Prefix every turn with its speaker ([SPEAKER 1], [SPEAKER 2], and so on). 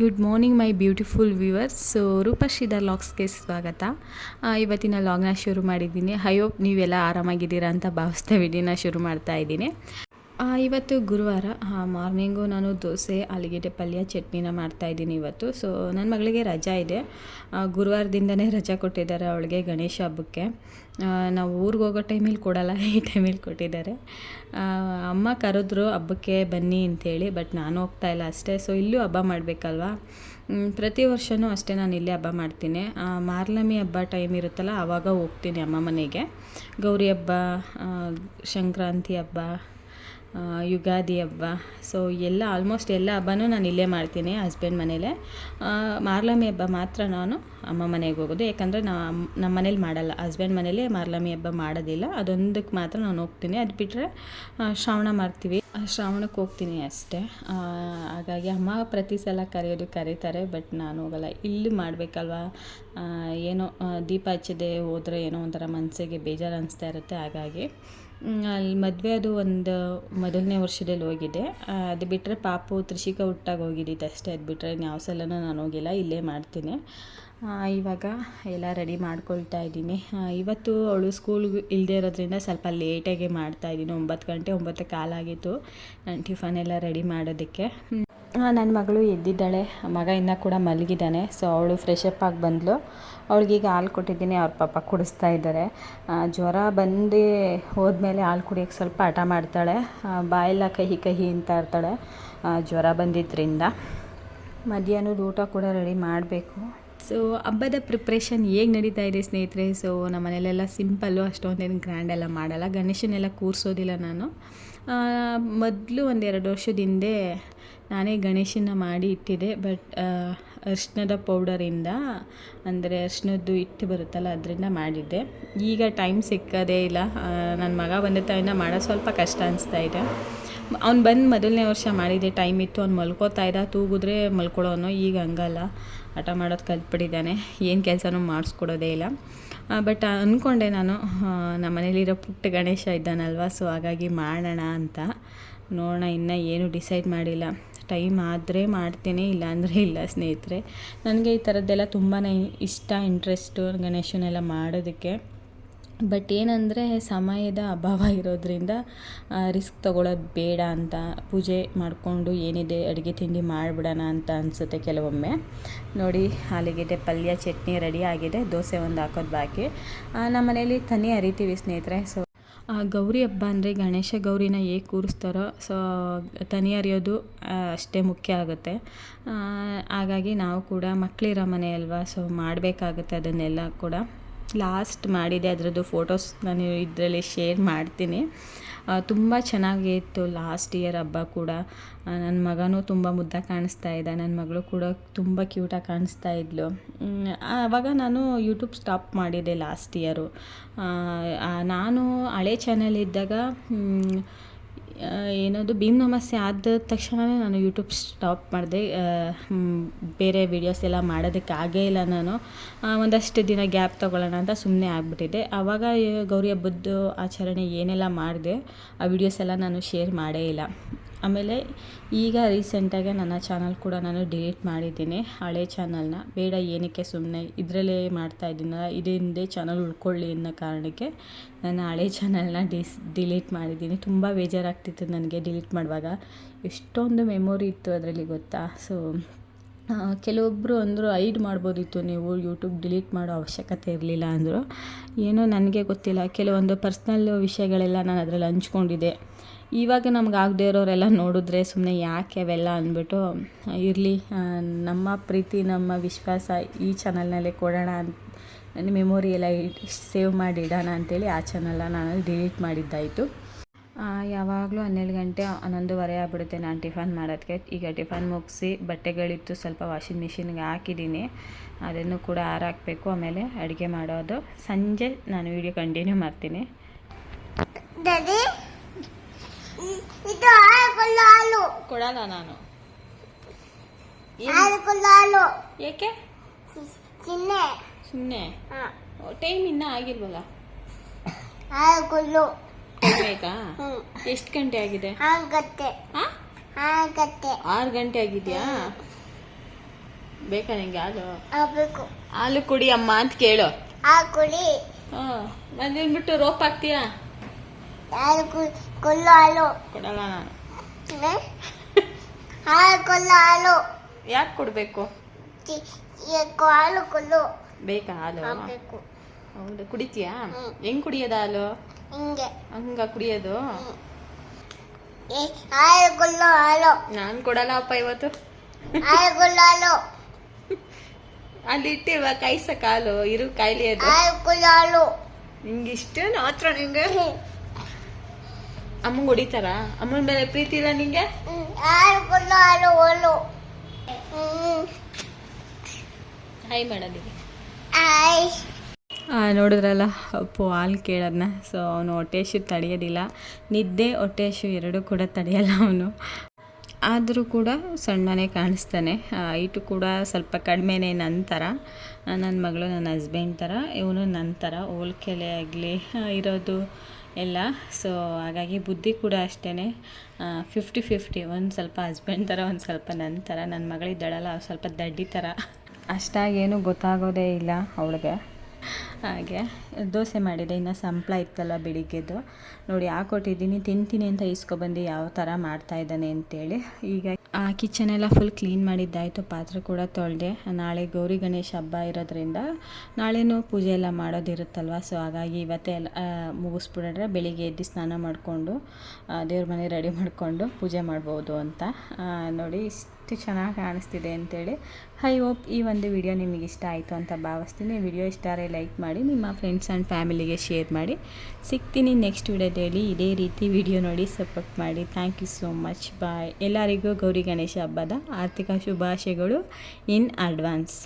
[SPEAKER 1] Good morning my beautiful viewers so ರೂಪಶ್ರೀಧ ಲಾಗ್ಸ್ಗೆ ಸ್ವಾಗತ. ಇವತ್ತಿನ ಲಾಗ್ನ ಶುರು ಮಾಡಿದ್ದೀನಿ. ಐ ಹೋಪ್ ನೀವೆಲ್ಲ ಆರಾಮಾಗಿದ್ದೀರಾ ಅಂತ ಭಾವಿಸ್ತಾ ವಿಡಿಯೋನ ಶುರು ಮಾಡ್ತಾ ಇದ್ದೀನಿ. ಇವತ್ತು ಗುರುವಾರ, ಹಾಂ, ಮಾರ್ನಿಂಗು ನಾನು ದೋಸೆ, ಆಲೂಗೆಡ್ಡೆ ಪಲ್ಯ, ಚಟ್ನಿನ ಮಾಡ್ತಾಯಿದ್ದೀನಿ ಇವತ್ತು. ಸೊ ನನ್ನ ಮಗಳಿಗೆ ರಜಾ ಇದೆ. ಗುರುವಾರದಿಂದನೇ ರಜಾ ಕೊಟ್ಟಿದ್ದಾರೆ ಅವಳಿಗೆ ಗಣೇಶ ಹಬ್ಬಕ್ಕೆ. ನಾವು ಊರಿಗೆ ಹೋಗೋ ಟೈಮಲ್ಲಿ ಕೊಡಲ್ಲ, ಈ ಟೈಮಲ್ಲಿ ಕೊಟ್ಟಿದ್ದಾರೆ. ಅಮ್ಮ ಕರೆದ್ರು ಹಬ್ಬಕ್ಕೆ ಬನ್ನಿ ಅಂತೇಳಿ ಬಟ್ ನಾನು ಹೋಗ್ತಾ ಇಲ್ಲ ಅಷ್ಟೇ. ಸೊ ಇಲ್ಲೂ ಹಬ್ಬ ಮಾಡಬೇಕಲ್ವಾ? ಪ್ರತಿ ವರ್ಷವೂ ಅಷ್ಟೇ ನಾನು ಇಲ್ಲೇ ಹಬ್ಬ ಮಾಡ್ತೀನಿ. ಮಾರ್ಲಮಿ ಹಬ್ಬ ಟೈಮ್ ಇರುತ್ತಲ್ಲ, ಆವಾಗ ಹೋಗ್ತೀನಿ ಅಮ್ಮ ಮನೆಗೆ. ಗೌರಿ ಹಬ್ಬ ಸಂಕ್ರಾಂತಿ ಹಬ್ಬ ಯುಗಾದಿ ಹಬ್ಬ. ಸೊ ಎಲ್ಲ ಆಲ್ಮೋಸ್ಟ್ ಎಲ್ಲ ಹಬ್ಬನೂ ನಾನು ಇಲ್ಲೇ ಮಾಡ್ತೀನಿ ಹಸ್ಬೆಂಡ್ ಮನೇಲೆ. ಮಾರ್ಲಮಿ ಹಬ್ಬ ಮಾತ್ರ ನಾನು ಅಮ್ಮ ಮನೆಗೆ ಹೋಗೋದು. ಯಾಕಂದರೆ ನಾ ನಮ್ಮ ಮನೇಲಿ ಮಾಡಲ್ಲ. ಹಸ್ಬೆಂಡ್ ಮನೇಲಿ ಮಾರ್ಲಮಿ ಹಬ್ಬ ಮಾಡೋದಿಲ್ಲ. ಅದೊಂದಕ್ಕೆ ಮಾತ್ರ ನಾನು ಹೋಗ್ತೀನಿ. ಅದು ಬಿಟ್ಟರೆ ಶ್ರಾವಣ ಮಾಡ್ತೀವಿ. ಶ್ರಾವಣಕ್ಕೆ ಹೋಗ್ತೀನಿ ಅಷ್ಟೇ. ಹಾಗಾಗಿ ಅಮ್ಮ ಪ್ರತಿ ಸಲ ಕರೆಯೋದು ಕರೀತಾರೆ ಬಟ್ ನಾನು ಹೋಗಲ್ಲ. ಇಲ್ಲಿ ಮಾಡಬೇಕಲ್ವಾ? ಏನೋ ದೀಪ ಹಚ್ಚದೆ, ಹೋದರೆ ಏನೋ ಒಂಥರ ಮನಸ್ಸಿಗೆ ಬೇಜಾರು ಅನಿಸ್ತಾ ಇರುತ್ತೆ. ಹಾಗಾಗಿ ಅಲ್ಲಿ ಮದುವೆ ಅದು ಒಂದು ಮೊದಲನೇ ವರ್ಷದಲ್ಲಿ ಹೋಗಿದ್ದೆ. ಅದು ಬಿಟ್ಟರೆ ಪಾಪು ತ್ರಿಷಿಕ ಹುಟ್ಟಾಗ ಹೋಗಿದ್ದಿತ್ತು ಅಷ್ಟೇ. ಅದು ಬಿಟ್ಟರೆ ಯಾವ ಸಲನೂ ನಾನು ಹೋಗಿಲ್ಲ, ಇಲ್ಲೇ ಮಾಡ್ತೀನಿ. ಇವಾಗ ಎಲ್ಲ ರೆಡಿ ಮಾಡ್ಕೊಳ್ತಾ ಇದ್ದೀನಿ. ಇವತ್ತು ಅವಳು ಸ್ಕೂಲ್ಗೆ ಇಲ್ಲದೆ ಇರೋದ್ರಿಂದ ಸ್ವಲ್ಪ ಲೇಟಾಗಿ ಮಾಡ್ತಾ ಇದ್ದೀನಿ. ಒಂಬತ್ತು ಗಂಟೆ, ಒಂಬತ್ತು ಕಾಲಾಗಿತ್ತು ನಾನು ಟಿಫನ್ ಎಲ್ಲ ರೆಡಿ ಮಾಡೋದಕ್ಕೆ. ನನ್ನ ಮಗಳು ಎದ್ದಿದ್ದಾಳೆ. ಮಗ ಇನ್ನೂ ಕೂಡ ಮಲಗಿದ್ದಾನೆ. ಸೊ ಅವಳು ಫ್ರೆಶ್ ಅಪ್ ಆಗಿ ಬಂದಳು ಅವಳಿಗೀಗ ಹಾಲು ಕೊಟ್ಟಿದ್ದೀನಿ. ಅವ್ರ ಪಾಪ ಕುಡಿಸ್ತಾ ಇದ್ದಾರೆ. ಜ್ವರ ಬಂದು ಹೋದ್ಮೇಲೆ ಹಾಲು ಕುಡಿಯೋಕ್ಕೆ ಸ್ವಲ್ಪ ಹಠ ಮಾಡ್ತಾಳೆ. ಬಾಯಿಲ್ಲ ಕಹಿ ಕಹಿ ಅಂತ ಇರ್ತಾಳೆ. ಜ್ವರ ಬಂದಿದ್ದರಿಂದ ಮಧ್ಯಾಹ್ನದ ಊಟ ಕೂಡ ರೆಡಿ ಮಾಡಬೇಕು. ಸೊ ಹಬ್ಬದ ಪ್ರಿಪ್ರೇಷನ್ ಹೇಗೆ ನಡೀತಾ ಇದೆ ಸ್ನೇಹಿತರೆ? ಸೊ ನಮ್ಮ ಮನೆಯಲ್ಲೆಲ್ಲ ಸಿಂಪಲ್ಲು ಅಷ್ಟೊಂದೇನು ಗ್ರ್ಯಾಂಡ್ ಎಲ್ಲ ಮಾಡಲ್ಲ. ಗಣೇಶನೆಲ್ಲ ಕೂರಿಸೋದಿಲ್ಲ ನಾನು. ಮೊದಲು ಒಂದೆರಡು ವರ್ಷದ ಹಿಂದೆ ನಾನೇ ಗಣೇಶನ ಮಾಡಿ ಇಟ್ಟಿದ್ದೆ. ಬಟ್ ಅರ್ಶಿನದ ಪೌಡರಿಂದ ಅಂದರೆ ಅರ್ಶಿನದ್ದು ಹಿಟ್ಟು ಬರುತ್ತಲ್ಲ, ಅದರಿಂದ ಮಾಡಿದ್ದೆ. ಈಗ ಟೈಮ್ ಸಿಕ್ಕದೇ ಇಲ್ಲ. ನನ್ನ ಮಗ ಬಂದ ತವಿಂದ ಮಾಡೋದು ಸ್ವಲ್ಪ ಕಷ್ಟ ಅನಿಸ್ತಾ ಇದೆ. ಅವ್ನು ಬಂದು ಮೊದಲನೇ ವರ್ಷ ಮಾಡಿದ್ದೆ. ಟೈಮ್ ಇತ್ತು, ಅವ್ನು ಮಲ್ಕೋತಾ ಇದ್ದ. ತೂಗಿದ್ರೆ ಮಲ್ಕೊಳ್ಳೋನು, ಈಗ ಹಂಗಲ್ಲ. ಹಠ ಮಾಡೋದು ಕಲ್ತ್ಬಿಟ್ಟಿದ್ದಾನೆ. ಏನು ಕೆಲಸನೂ ಮಾಡಿಸ್ಕೊಡೋದೇ ಇಲ್ಲ. ಬಟ್ ಅಂದ್ಕೊಂಡೆ ನಾನು ನಮ್ಮ ಮನೇಲಿರೋ ಪುಟ್ಟ ಗಣೇಶ ಇದ್ದಾನಲ್ವ ಸೊ ಹಾಗಾಗಿ ಮಾಡೋಣ ಅಂತ. ನೋಡೋಣ, ಇನ್ನೂ ಏನು ಡಿಸೈಡ್ ಮಾಡಿಲ್ಲ. ಟೈಮ್ ಆದರೆ ಮಾಡ್ತೀನಿ, ಇಲ್ಲಾಂದರೆ ಇಲ್ಲ ಸ್ನೇಹಿತರೆ. ನನಗೆ ಈ ಥರದ್ದೆಲ್ಲ ತುಂಬಾ ಇಷ್ಟ ಇಂಟ್ರೆಸ್ಟು ಗಣೇಶನೆಲ್ಲ ಮಾಡೋದಕ್ಕೆ. ಬಟ್ ಏನಂದರೆ ಸಮಯದ ಅಭಾವ ಇರೋದ್ರಿಂದ ರಿಸ್ಕ್ ತೊಗೊಳೋದು ಬೇಡ ಅಂತ, ಪೂಜೆ ಮಾಡಿಕೊಂಡು ಏನಿದೆ ಅಡುಗೆ ತಿಂಡಿ ಮಾಡಿಬಿಡೋಣ ಅಂತ ಅನಿಸುತ್ತೆ ಕೆಲವೊಮ್ಮೆ. ನೋಡಿ ಆಲೂಗೆಡ್ಡೆ ಪಲ್ಯ, ಚಟ್ನಿ ರೆಡಿ ಆಗಿದೆ, ದೋಸೆ ಒಂದು ಹಾಕೋದು ಬಾಕಿ. ನಮ್ಮ ಮನೇಲಿ ತನಿ ಅರಿತೀವಿ ಸ್ನೇಹಿತರೆ ಸೊ ಗೌರಿ ಹಬ್ಬ ಅಂದರೆ ಗಣೇಶ ಗೌರಿನ ಹೇಗೆ ಕೂರಿಸ್ತಾರೋ ಸೊ ತನಿ ಹರಿಯೋದು ಅಷ್ಟೇ ಮುಖ್ಯ ಆಗುತ್ತೆ. ಹಾಗಾಗಿ ನಾವು ಕೂಡ ಮಕ್ಕಳಿರೋ ಮನೆ ಅಲ್ವಾ ಸೊ ಮಾಡಬೇಕಾಗುತ್ತೆ ಅದನ್ನೆಲ್ಲ ಕೂಡ. ಲಾಸ್ಟ್ ಮಾಡಿದೆ, ಅದರದ್ದು ಫೋಟೋಸ್ ನಾನು ಇದರಲ್ಲಿ ಶೇರ್ ಮಾಡ್ತೀನಿ. ತುಂಬ ಚೆನ್ನಾಗಿತ್ತು ಲಾಸ್ಟ್ ಇಯರ್ ಹಬ್ಬ ಕೂಡ. ನನ್ನ ಮಗನೂ ತುಂಬ ಮುದ್ದ ಕಾಣಿಸ್ತಾ ಇದ್ದ ನನ್ನ ಮಗಳು ಕೂಡ ತುಂಬ ಕ್ಯೂಟಾಗಿ ಕಾಣಿಸ್ತಾ ಇದ್ಲು. ಆವಾಗ ನಾನು ಯೂಟ್ಯೂಬ್ ಸ್ಟಾಪ್ ಮಾಡಿದೆ ಲಾಸ್ಟ್ ಇಯರು. ನಾನು ಹಳೆ ಚಾನಲ್ ಇದ್ದಾಗ ಏನದು, ಭೀಮ್ ನಮಸ್ಯೆ ಆದ ತಕ್ಷಣವೇ ನಾನು ಯೂಟ್ಯೂಬ್ ಸ್ಟಾಪ್ ಮಾಡಿದೆ. ಬೇರೆ ವೀಡಿಯೋಸ್ ಎಲ್ಲ ಮಾಡೋದಕ್ಕೆ ಆಗೇ ಇಲ್ಲ ನಾನು. ಒಂದಷ್ಟು ದಿನ ಗ್ಯಾಪ್ ತೊಗೊಳ್ಳೋಣ ಅಂತ ಸುಮ್ಮನೆ ಆಗಿಬಿಟ್ಟಿದ್ದೆ. ಆವಾಗ, ಗೌರಿ ಹಬ್ಬದ್ದು ಆಚರಣೆ ಏನೆಲ್ಲ ಮಾಡಿದೆ, ಆ ವೀಡಿಯೋಸ್ ಎಲ್ಲ ನಾನು ಶೇರ್ ಮಾಡೇ ಇಲ್ಲ. ಆಮೇಲೆ ಈಗ ರೀಸೆಂಟಾಗೆ ನನ್ನ ಚಾನಲ್ ಕೂಡ ನಾನು ಡಿಲೀಟ್ ಮಾಡಿದ್ದೀನಿ. ಹಳೆ ಚಾನಲ್ನ. ಬೇಡ, ಏನಕ್ಕೆ ಸುಮ್ಮನೆ ಇದರಲ್ಲೇ ಮಾಡ್ತಾ ಇದ್ದೀನಲ್ಲ ಇದರಿಂದೇ ಚಾನಲ್ ಉಳ್ಕೊಳ್ಳಿ ಅನ್ನೋ ಕಾರಣಕ್ಕೆ ನಾನು ಹಳೆ ಚಾನಲ್ನ ಡಿಸ್, ಡಿಲೀಟ್ ಮಾಡಿದ್ದೀನಿ. ತುಂಬ ಬೇಜಾರಾಗ್ತಿತ್ತು ನನಗೆ ಡಿಲೀಟ್ ಮಾಡುವಾಗ. ಎಷ್ಟೊಂದು ಮೆಮೊರಿ ಇತ್ತು ಅದರಲ್ಲಿ ಗೊತ್ತಾ? ಸೊ ಕೆಲವೊಬ್ಬರು ಅಂದರು ಐಡ್ ಮಾಡ್ಬೋದಿತ್ತು ನೀವು ಯೂಟ್ಯೂಬ್ ಡಿಲೀಟ್ ಮಾಡೋ ಅವಶ್ಯಕತೆ ಇರಲಿಲ್ಲ ಅಂದರು. ಏನೋ ನನಗೆ ಗೊತ್ತಿಲ್ಲ, ಕೆಲವೊಂದು ಪರ್ಸ್ನಲ್ ವಿಷಯಗಳೆಲ್ಲ ನಾನು ಅದರಲ್ಲಿ ಹಂಚ್ಕೊಂಡಿದ್ದೆ. ಇವಾಗ ನಮ್ಗೆ ಆಗದೇ ಇರೋರೆಲ್ಲ ನೋಡಿದ್ರೆ ಸುಮ್ಮನೆ ಯಾಕೆ ಅವೆಲ್ಲ ಅಂದ್ಬಿಟ್ಟು ಇರಲಿ ನಮ್ಮ ಪ್ರೀತಿ, ನಮ್ಮ ವಿಶ್ವಾಸ ಈ ಚಾನಲ್ನಲ್ಲೇ ಕೊಡೋಣ ಅಂತ ನನ್ನ ಮೆಮೊರಿ ಎಲ್ಲ ಸೇವ್ ಮಾಡಿ ಇಡೋಣ ಅಂತೇಳಿ ಆ ಚಾನಲ್ನ ನಾನು ಡಿಲೀಟ್ ಮಾಡಿದ್ದಾಯಿತು. ಯಾವಾಗಲೂ ಹನ್ನೆರಡು ಗಂಟೆ ಹನ್ನೊಂದುವರೆ ಆಗ್ಬಿಡುತ್ತೆ ನಾನು ಟಿಫನ್ ಮಾಡೋದಕ್ಕೆ. ಈಗ ಟಿಫನ್ ಮುಗಿಸಿ ಬಟ್ಟೆಗಳಿತ್ತು ಸ್ವಲ್ಪ ವಾಷಿಂಗ್ ಮಿಷಿನ್ಗೆ ಹಾಕಿದ್ದೀನಿ. ಅದನ್ನು ಕೂಡ ಹಾರಾಕಬೇಕು ಆಮೇಲೆ ಅಡುಗೆ ಮಾಡೋದು. ಸಂಜೆ ನಾನು ವೀಡಿಯೋ ಕಂಟಿನ್ಯೂ ಮಾಡ್ತೀನಿ. ಕೊಡಲ್ಲ ನಾನು. ಏಕೆ? ಸುಮ್ಮನೆ
[SPEAKER 2] ಹಾ.
[SPEAKER 1] ಟೈಮ್ ಇನ್ನೂ ಆಗಿಲ್ವಲ್ಲ? ಆಯ್ತಾ ಎಷ್ಟು ಗಂಟೆ ಆಗಿದೆ? ಆರು ಗಂಟೆ. ಆಗಿದ್ಯಾ? ಬೇಕಾ ನಿಂಗೆ ಹಾಲು? ಹಾಲು ಕುಡಿ ಅಮ್ಮ ಅಂತ ಕೇಳು.
[SPEAKER 2] ಕುಡಿ.
[SPEAKER 1] ಹಾಂ ಬಂದ್ಬಿಟ್ಟು ರೋಪ್ ಹಾಕ್ತೀಯಾ?
[SPEAKER 2] ಕೊಲ್ಲು ಹಾಲು.
[SPEAKER 1] ಕೊಡಲ್ಲ ನಾನು?
[SPEAKER 2] ಹಾಲು ಕೊಲ್ಲು ಹಾಲು.
[SPEAKER 1] ಯಾಕೆ ಕೊಡಬೇಕು?
[SPEAKER 2] ಹಾಲು ಕೊಲ್ಲು.
[SPEAKER 1] ಬೇಕಾ ಹಾಲು? ಹೌದು ಕುಡಿತೀಯಾ?
[SPEAKER 2] ಹ್ಮ್.
[SPEAKER 1] ಹೆಂಗ್ ಕುಡಿಯೋದ್ ಹಾಲು?
[SPEAKER 2] ಹಿಂಗೆ.
[SPEAKER 1] ಹಂಗ ಕುಡಿಯೋದು?
[SPEAKER 2] ನಾನ್ ಏ ಹಾಲು ಕೊಲ್ಲು ಹಾಲು.
[SPEAKER 1] ನಾನು ಕೊಡಲ್ಲ ಅಪ್ಪ ಇವತ್ತು.
[SPEAKER 2] ಹಾಲು.
[SPEAKER 1] ಅಲ್ಲಿ ಇಟ್ಟಿವ ಕೈಸ ಹಾಲು ಇರು ಕಾಯ್ಲಿ ಅದು.
[SPEAKER 2] ಹಾಲು.
[SPEAKER 1] ನಿಂಗೆ ಇಷ್ಟ ಮಾತ್ರ ನಿಂಗೆ? ಅಮ್ಮಂಗ್ ಹೊಡಿತಾರ? ಅಮ್ಮನ ಮೇಲೆ ಪ್ರೀತಿ ಇಲ್ಲ ನಿಂಗೆ?
[SPEAKER 2] ಹ್ಮ್. ಹಾಲು
[SPEAKER 1] ಹಾಯ್ ಮಾಡೋದಿಗೆ
[SPEAKER 2] ಆಯ್
[SPEAKER 1] ನೋಡಿದ್ರಲ್ಲ, ಅಪ್ಪು ಹಾಲು ಕೇಳೋದನ್ನ ಸೊ ಅವನು ಹೊಟ್ಟೆ ತಡೆಯೋದಿಲ್ಲ. ನಿದ್ದೆ ಹೊಟ್ಟೆ ಎರಡೂ ಕೂಡ ತಡೆಯಲ್ಲ ಅವನು. ಆದರೂ ಕೂಡ ಸಣ್ಣನೇ ಕಾಣಿಸ್ತಾನೆ. ಹೈಟು ಕೂಡ ಸ್ವಲ್ಪ ಕಡಿಮೆನೇ ನನ್ನ ಥರ. ನನ್ನ ಮಗಳು ನನ್ನ ಹಸ್ಬೆಂಡ್ ಥರ, ಇವನು ನನ್ನ ಥರ. ಹೋಲ್ಕೆಲೆ ಆಗಲಿ ಇರೋದು ಎಲ್ಲ. ಸೊ ಹಾಗಾಗಿ ಬುದ್ಧಿ ಕೂಡ ಅಷ್ಟೇ ಫಿಫ್ಟಿ ಫಿಫ್ಟಿ ಒಂದು ಸ್ವಲ್ಪ ಹಸ್ಬೆಂಡ್ ಥರ, ಒಂದು ಸ್ವಲ್ಪ ನನ್ನ ಥರ. ನನ್ನ ಮಗಳಿದ್ದಾಳಲ್ಲ ಸ್ವಲ್ಪ ದಡ್ಡಿ ಥರ. ಅಷ್ಟಾಗೇನು ಗೊತ್ತಾಗೋದೇ ಇಲ್ಲ ಅವಳಿಗೆ. ಹಾಗೆ, ದೋಸೆ ಮಾಡಿದೆ, ಇನ್ನು ಸಂಪ್ಳ ಇತ್ತಲ್ಲ ಬೆಳಿಗ್ಗೆದು ನೋಡಿ, ಹಾಕೊಟ್ಟಿದ್ದೀನಿ, ತಿಂತೀನಿ ಅಂತ ಇಸ್ಕೊಬಂದು ಯಾವ ಥರ ಮಾಡ್ತಾ ಇದ್ದಾನೆ ಅಂತೇಳಿ. ಈಗ ಆ ಕಿಚನ್ ಎಲ್ಲ ಫುಲ್ ಕ್ಲೀನ್ ಮಾಡಿದ್ದಾಯಿತು, ಪಾತ್ರೆ ಕೂಡ ತೊಳೆದೆ. ನಾಳೆ ಗೌರಿ ಗಣೇಶ ಹಬ್ಬ ಇರೋದ್ರಿಂದ ನಾಳೆನೂ ಪೂಜೆ ಎಲ್ಲ ಮಾಡೋದಿರುತ್ತಲ್ವ? ಸೊ ಹಾಗಾಗಿ ಇವತ್ತೇ ಎಲ್ಲ ಮುಗಿಸ್ಬಿಟ್ರೆ ಬೆಳಿಗ್ಗೆ ಎದ್ದು ಸ್ನಾನ ಮಾಡಿಕೊಂಡು ದೇವ್ರ ಮನೆ ರೆಡಿ ಮಾಡಿಕೊಂಡು ಪೂಜೆ ಮಾಡ್ಬೋದು ಅಂತ. ನೋಡಿ ಇಷ್ಟು ಚೆನ್ನಾಗಿ ಕಾಣಿಸ್ತಿದೆ ಅಂತೇಳಿ. ಐ ಹೋಪ್ ಈ ಒಂದು ವಿಡಿಯೋ ನಿಮಗೆ ಇಷ್ಟ ಆಯಿತು ಅಂತ ಭಾವಿಸ್ತೀನಿ. ವಿಡಿಯೋ ಇಷ್ಟ ಆದರೆ ಲೈಕ್ ಮಾಡಿ, ನಿಮ್ಮ ಫ್ರೆಂಡ್ಸ್ ಆ್ಯಂಡ್ ಫ್ಯಾಮಿಲಿಗೆ ಶೇರ್ ಮಾಡಿ. ಸಿಗ್ತೀನಿ ನೆಕ್ಸ್ಟ್ ವಿಡಿಯೋದಲ್ಲಿ ಇದೇ ರೀತಿ ವಿಡಿಯೋ ನೋಡಿ ಸಪೋರ್ಟ್ ಮಾಡಿ. Thank you so much bye ಎಲ್ಲರಿಗೂ ಗೌರಿ ಗಣೇಶ ಹಬ್ಬದ ಆರ್ಥಿಕ ಶುಭಾಶಯಗಳು ಇನ್ ಅಡ್ವಾನ್ಸ್